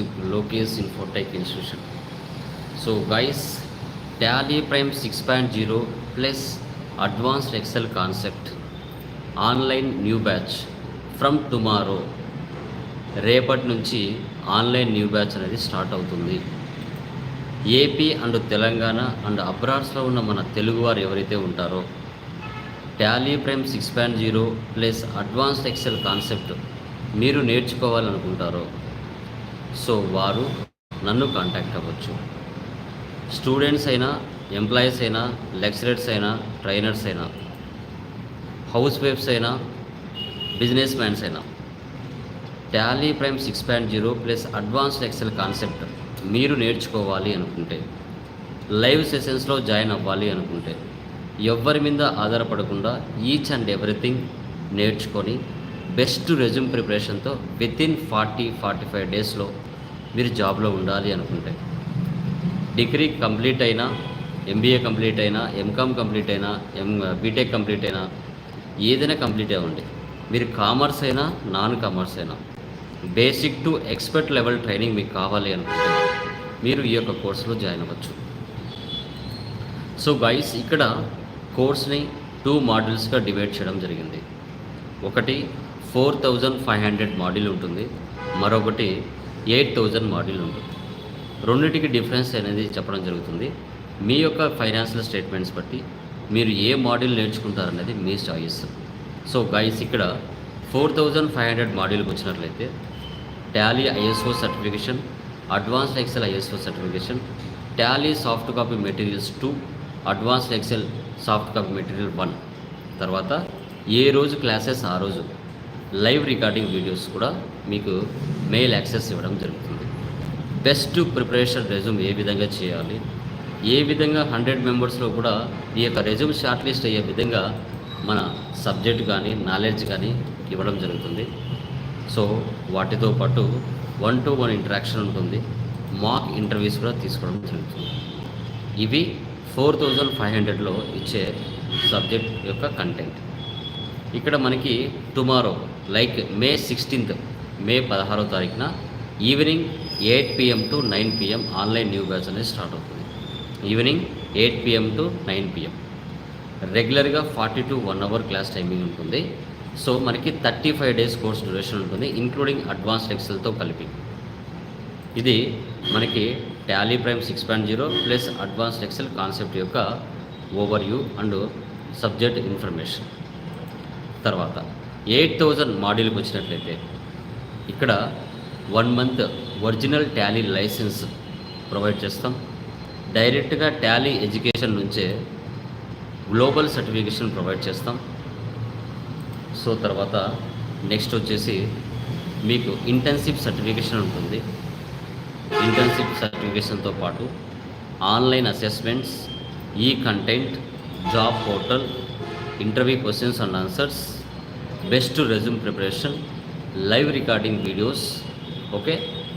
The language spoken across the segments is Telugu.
Lokesh Infotech institution so guys Tally Prime six point zero plus advanced Excel concept online new batch from tomorrow రేపటి నుంచి ఆన్లైన్ న్యూ బ్యాచ్ అనేది స్టార్ట్ అవుతుంది. ఏపీ అండ్ తెలంగాణ అండ్ అబ్రాడ్స్లో ఉన్న మన తెలుగువారు ఎవరైతే ఉంటారో Tally Prime six point zero plus advanced Excel concept మీరు నేర్చుకోవాలనుకుంటారో సో వారు నన్ను కాంటాక్ట్ అవ్వచ్చు. స్టూడెంట్స్ అయినా ఎంప్లాయీస్ అయినా లెక్చరర్స్ అయినా ట్రైనర్స్ అయినా హౌస్ వైఫ్స్ అయినా బిజినెస్ మ్యాన్స్ అయినా Tally Prime six point zero plus advanced Excel concept మీరు నేర్చుకోవాలి అనుకుంటే లైవ్ సెషన్స్లో జాయిన్ అవ్వాలి అనుకుంటే ఎవ్వరి మీద ఆధారపడకుండా ఈచ్ అండ్ ఎవ్రీథింగ్ నేర్చుకొని బెస్ట్ రెజ్యూమ్ ప్రిపరేషన్తో within forty forty five డేస్లో మీరు జాబ్లో ఉండాలి అనుకుంటే. డిగ్రీ కంప్లీట్ అయినా ఎంబీఏ కంప్లీట్ అయినా ఎంకామ్ కంప్లీట్ అయినా ఎం బీటెక్ కంప్లీట్ అయినా ఏదైనా కంప్లీట్ అవ్వండి మీరు కామర్స్ అయినా నాన్ కామర్స్ అయినా basic to expert level training మీకు కావాలి అనుకుంటే మీరు ఈ యొక్క కోర్సులో జాయిన్ అవ్వచ్చు. సో గైస్ ఇక్కడ కోర్స్ని టూ మాడ్యూల్స్గా డివైడ్ చేయడం జరిగింది. ఒకటి four thousand five hundred module ఉంటుంది. మరొకటి ఎయిట్ థౌజండ్ మాడ్యూల్ ఉంటుంది రెండింటికి డిఫరెన్స్ అనేది చెప్పడం జరుగుతుంది. మీ యొక్క ఫైనాన్షియల్ స్టేట్మెంట్స్ బట్టి మీరు ఏ మాడ్యూల్ నేర్చుకుంటారనేది మీ చాయిస్ సో గైస్ ఇక్కడ ఫోర్ థౌజండ్ ఫైవ్ హండ్రెడ్ మాడ్యూల్కి వచ్చినట్లయితే Tally ISO certification advanced Excel ISO certification Tally soft copy materials to advanced Excel soft copy material one తర్వాత ఏ రోజు క్లాసెస్ ఆ రోజు. లైవ్ రికార్డింగ్ వీడియోస్ కూడా మీకు మెయిల్ యాక్సెస్ ఇవ్వడం జరుగుతుంది. బెస్ట్ ప్రిపరేషన్ రెజ్యూమ్ ఏ విధంగా చేయాలి? ఏ విధంగా హండ్రెడ్ మెంబర్స్లో కూడా ఈ యొక్క రెజ్యూమ్ షార్ట్ లిస్ట్ అయ్యే విధంగా మన సబ్జెక్ట్ కానీ నాలెడ్జ్ కానీ ఇవ్వడం జరుగుతుంది. సో వాటితో పాటు వన్ టు వన్ ఇంటరాక్షన్ ఉంటుంది. మాక్ ఇంటర్వ్యూస్ కూడా తీసుకోవడం జరుగుతుంది. ఇవి ఫోర్ థౌజండ్ ఫైవ్ హండ్రెడ్లో ఇచ్చే సబ్జెక్ట్ యొక్క కంటెంట్ ఇక్కడ మనకి tomorrow like May sixteenth May పదహారో తారీఖున evening eight PM to nine PM online new batch అనేది స్టార్ట్ అవుతుంది. Evening eight PM to nine PM. రెగ్యులర్గా forty to one hour class timing ఉంటుంది. సో మనకి thirty five days course duration ఉంటుంది ఇంక్లూడింగ్ అడ్వాన్స్డ్ ఎక్సెల్తో కలిపి. ఇది మనకి Tally Prime six point zero plus advanced Excel concept యొక్క overview and subject information. తర్వాత ఎయిట్ థౌజండ్ మాడ్యూల్కి వచ్చినట్లయితే ఇక్కడ one month original Tally license provide చేస్తాం. డైరెక్ట్గా టాలీ ఎడ్యుకేషన్ నుంచే గ్లోబల్ సర్టిఫికేషన్ ప్రొవైడ్ చేస్తాం. సో తర్వాత నెక్స్ట్ వచ్చేసి మీకు ఇంటర్న్షిప్ సర్టిఫికేషన్ ఉంటుంది. ఇంటర్న్షిప్ సర్టిఫికేషన్తో పాటు ఆన్లైన్ అసెస్మెంట్స్ ఈ content job portal interview questions and answers best resume preparation live recording videos okay?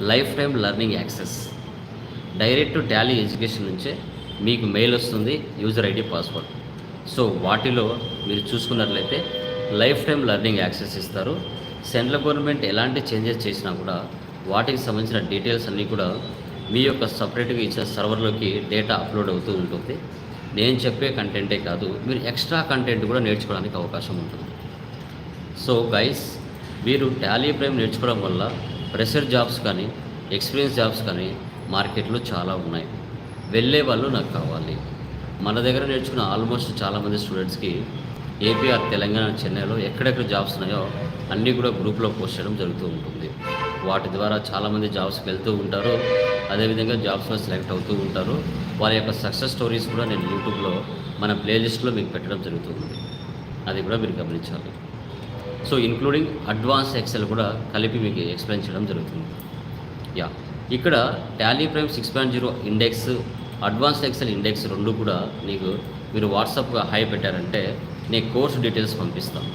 Lifetime learning access. Direct Tally education నుంచే మీకు మెయిల్ వస్తుంది యూజర్ ఐడి పాస్వర్డ్. సో వాటిలో మీరు చూసుకున్నట్లయితే లైఫ్ టైం లెర్నింగ్ యాక్సెస్ ఇస్తారు. సెంట్రల్ గవర్నమెంట్ ఎలాంటి చేంజెస్ చేసినా కూడా వాటికి సంబంధించిన డీటెయిల్స్ అన్నీ కూడా మీ యొక్క సపరేట్గా ఇచ్చిన సర్వర్లోకి డేటా అప్లోడ్ అవుతూ ఉంటుంది. నేను చెప్పే కంటెంటే కాదు మీరు ఎక్స్ట్రా కంటెంట్ కూడా నేర్చుకోవడానికి అవకాశం ఉంటుంది. సో గైస్ మీరు టాలీ ప్రైమ్ నేర్చుకోవడం వల్ల ప్రెషర్ జాబ్స్ కానీ ఎక్స్పీరియన్స్ జాబ్స్ కానీ మార్కెట్లో చాలా ఉన్నాయి. వెళ్ళే వాళ్ళు నాకు కావాలి. మన దగ్గర నేర్చుకున్న ఆల్మోస్ట్ చాలామంది స్టూడెంట్స్కి ఏపీఆర్ తెలంగాణ చెన్నైలో ఎక్కడెక్కడ జాబ్స్ ఉన్నాయో అన్నీ కూడా గ్రూప్లో పోస్ట్ చేయడం జరుగుతూ ఉంటుంది. వాటి ద్వారా చాలామంది జాబ్స్కి వెళ్తూ ఉంటారు. అదేవిధంగా జాబ్స్లో సెలెక్ట్ అవుతూ ఉంటారు. వారి యొక్క సక్సెస్ స్టోరీస్ కూడా నేను యూట్యూబ్లో మన ప్లేలిస్ట్లో మీకు పెట్టడం జరుగుతుంది అది కూడా మీరు గమనించాలి. సో ఇంక్లూడింగ్ అడ్వాన్స్ ఎక్సెల్ కూడా కలిపి మీకు ఎక్స్ప్లెయిన్ చేయడం జరుగుతుంది. యా ఇక్కడ Tally Prime six point zero index advanced Excel index రెండు కూడా నీకు మీరు వాట్సాప్గా హై పెట్టారంటే నేను కోర్స్ డీటెయిల్స్ పంపిస్తాను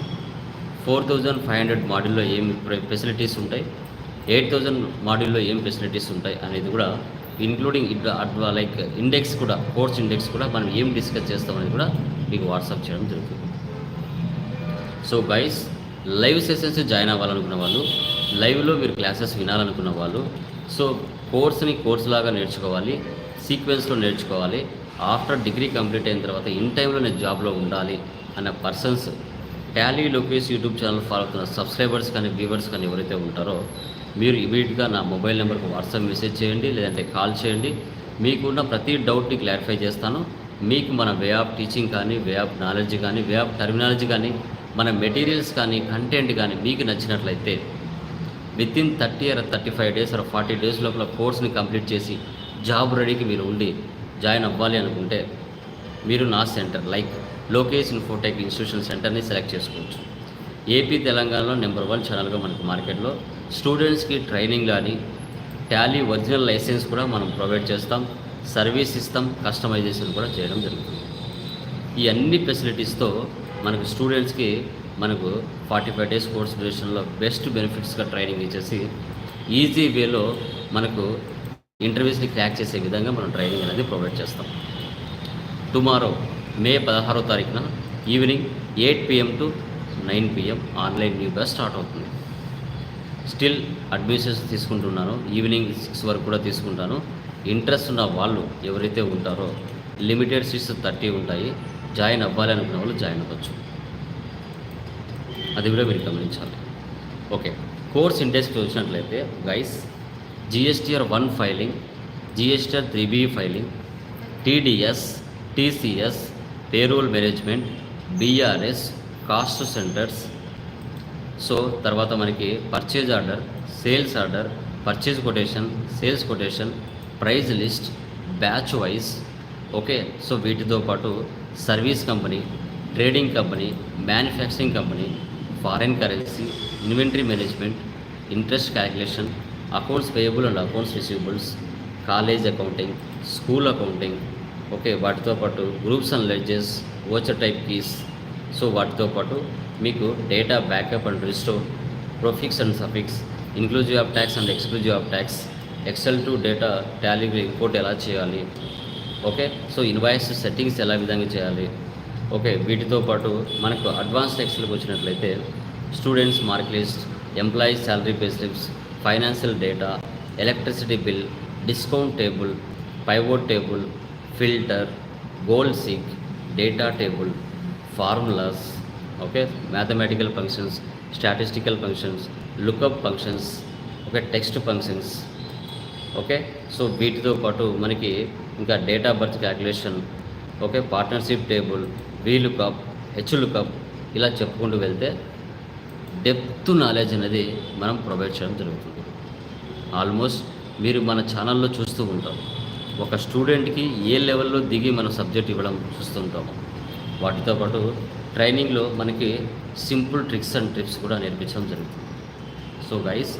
ఫోర్ థౌజండ్ ఫైవ్ హండ్రెడ్ మాడ్యూల్లో ఏం ఫెసిలిటీస్ ఉంటాయి? ఎయిట్ థౌజండ్ మాడ్యూల్లో ఏం ఫెసిలిటీస్ ఉంటాయి అనేది కూడా ఇంక్లూడింగ్ ఇట్ అడ్వా లైక్ ఇండెక్స్ కూడా కోర్స్ ఇండెక్స్ కూడా మనం ఏం డిస్కస్ చేస్తామనేది కూడా మీకు వాట్సాప్ చేయడం జరుగుతుంది. So guys live sessions join అవ్వాలనుకున్న వాళ్ళు లైవ్లో మీరు క్లాసెస్ వినాలనుకున్న వాళ్ళు సో కోర్స్ని కోర్స్ లాగా నేర్చుకోవాలి సీక్వెన్స్లో నేర్చుకోవాలి ఆఫ్టర్ డిగ్రీ కంప్లీట్ అయిన తర్వాత ఇన్ టైంలో నేను జాబ్లో ఉండాలి అన్న persons Tally Lokesh YouTube channel follow అవుతున్న సబ్స్క్రైబర్స్ కానీ వ్యూవర్స్ కానీ ఎవరైతే ఉంటారో మీరు ఇమీడియట్గా నా మొబైల్ నెంబర్కి వాట్సాప్ మెసేజ్ చేయండి లేదంటే కాల్ చేయండి. మీకున్న ప్రతి డౌట్ని క్లారిఫై చేస్తాను. మీకు మన వే ఆఫ్ టీచింగ్ కానీ వే ఆఫ్ నాలెడ్జ్ కానీ వే ఆఫ్ టర్మినాలజీ కానీ మన మెటీరియల్స్ కానీ కంటెంట్ కానీ మీకు నచ్చినట్లయితే within thirty or thirty five days or forty days లోపల కోర్స్ని కంప్లీట్ చేసి జాబ్ రెడీకి మీరు ఉండి జాయిన్ అవ్వాలి అనుకుంటే మీరు నా centre like Lokesh Infotech institution సెంటర్ని సెలెక్ట్ చేసుకోవచ్చు. ఏపీ తెలంగాణలో నెంబర్ వన్ ఛానల్గా మనకు మార్కెట్లో స్టూడెంట్స్కి ట్రైనింగ్ కానీ టాలీ ఒరిజినల్ లైసెన్స్ కూడా మనం ప్రొవైడ్ చేస్తాం. సర్వీస్ ఇస్తాం కస్టమైజేషన్ కూడా చేయడం జరుగుతుంది. ఈ అన్ని ఫెసిలిటీస్తో మనకు స్టూడెంట్స్కి మనకు ఫార్టీ ఫైవ్ డేస్ కోర్స్ డ్యూరేషన్లో బెస్ట్ బెనిఫిట్స్గా ట్రైనింగ్ ఇచ్చేసి ఈజీ వేలో మనకు ఇంటర్వ్యూస్ని క్రాక్ చేసే విధంగా మనం ట్రైనింగ్ అనేది ప్రొవైడ్ చేస్తాం. టుమారో మే పదహారో తారీఖున evening eight PM to nine PM online new batch start అవుతుంది. స్టిల్ అడ్మిషన్స్ తీసుకుంటున్నాను. ఈవినింగ్ సిక్స్ వరకు కూడా తీసుకుంటాను. ఇంట్రెస్ట్ ఉన్న వాళ్ళు ఎవరైతే ఉంటారో లిమిటెడ్ సీట్స్ థర్టీ ఉంటాయి. జాయిన్ అవ్వాలి అనుకున్న వాళ్ళు జాయిన్ అవ్వచ్చు. అది కూడా మీరు గమనించాలి. ఓకే. కోర్స్ ఇండెక్స్ వచ్చినట్లయితే guys GSTR one filing GSTR three B filing TDS TCS payroll management BRS cost centres so తర్వాత మనకి purchase order sales order purchase quotation sales quotation price list batch wise okay so వీటితో పాటు service company trading company manufacturing company foreign currency inventory management interest calculation accounts payable and accounts receivables college accounting school accounting okay వాటితో పాటు groups and ledgers voucher type keys. So వాటితో పాటు మీకు data backup and restore prefix and suffix inclusive of tax and exclusive of tax Excel to data Tally import ఎలా చేయాలి ఓకే? సో ఇన్వాయిస్ సెట్టింగ్స్ ఎలా విధంగా చేయాలి? ఓకే వీటితో పాటు మనకు అడ్వాన్స్ టెక్స్ట్లకు వచ్చినట్లయితే students mark list employees salary pay slips financial data electricity bill discount table pivot table filter goal seek data table formulas okay? Mathematical functions statistical functions lookup functions okay text functions okay? So వీటితో పాటు మనకి ఇంకా date of birth calculation okay partnership table vlookup hlookup ఇలా చెప్పుకుంటూ వెళ్తే డెప్త్ నాలెడ్జ్ అనేది మనం ప్రొవైడ్ చేయడం జరుగుతుంది. ఆల్మోస్ట్ మీరు మన ఛానల్లో చూస్తూ ఉంటాం. ఒక స్టూడెంట్కి ఏ లెవెల్లో దిగి మనం సబ్జెక్ట్ ఇవ్వడం చూస్తుంటాము వాటితో పాటు ట్రైనింగ్లో మనకి సింపుల్ ట్రిక్స్ అండ్ ట్రిప్స్ కూడా నేర్పించడం జరుగుతుంది. సో గైస్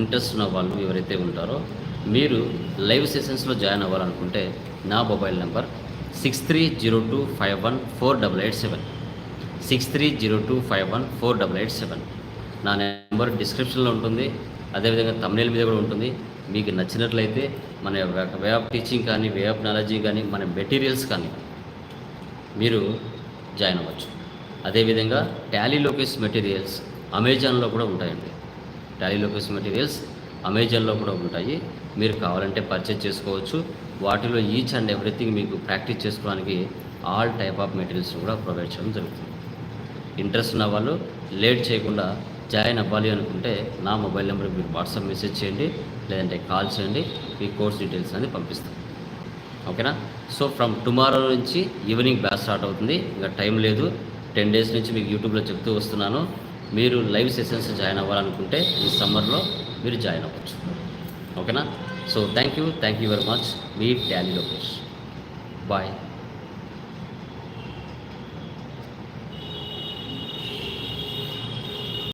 ఇంట్రెస్ట్ ఉన్న వాళ్ళు ఎవరైతే ఉంటారో మీరు లైవ్ సెషన్స్లో జాయిన్ అవ్వాలనుకుంటే నా mobile number six three zero two five one four double eight seven six three zero two five one four double eight seven నా నెంబర్ డిస్క్రిప్షన్లో ఉంటుంది. అదేవిధంగా తమిళ మీద కూడా ఉంటుంది. మీకు నచ్చినట్లయితే మన వే ఆఫ్ టీచింగ్ కానీ వే ఆఫ్ నాలెడ్జీ కానీ మన మెటీరియల్స్ కానీ మీరు జాయిన్ అవ్వచ్చు. అదేవిధంగా టాలీ లోకేష్ మెటీరియల్స్ అమెజాన్లో కూడా ఉంటాయండి. టాలీ లోకేష్ మెటీరియల్స్ అమెజాన్లో కూడా ఉంటాయి. మీరు కావాలంటే పర్చేజ్ చేసుకోవచ్చు. వాటిలో ఈచ్ అండ్ ఎవ్రీథింగ్ మీకు ప్రాక్టీస్ చేసుకోవడానికి ఆల్ టైప్ ఆఫ్ మెటీరియల్స్ కూడా ప్రొవైడ్ చేయడం జరుగుతుంది. ఇంట్రెస్ట్ ఉన్న వాళ్ళు లేట్ చేయకుండా జాయిన్ అవ్వాలి అనుకుంటే నా మొబైల్ నెంబర్ మీరు వాట్సాప్ మెసేజ్ చేయండి లేదంటే కాల్ చేయండి మీ కోర్స్ డీటెయిల్స్ అనేది పంపిస్తాం. ఓకేనా సో ఫ్రమ్ టుమారో నుంచి ఈవినింగ్ బ్యాచ్ స్టార్ట్ అవుతుంది. ఇంకా టైం లేదు. టెన్ డేస్ నుంచి మీకు యూట్యూబ్లో చెప్తూ వస్తున్నాను. మీరు లైవ్ సెషన్స్ జాయిన్ అవ్వాలనుకుంటే ఈ సమ్మర్లో మీరు జాయిన్ అవ్వచ్చు. ఓకేనా? So thank you thank you very much me Tally Lokesh. Bye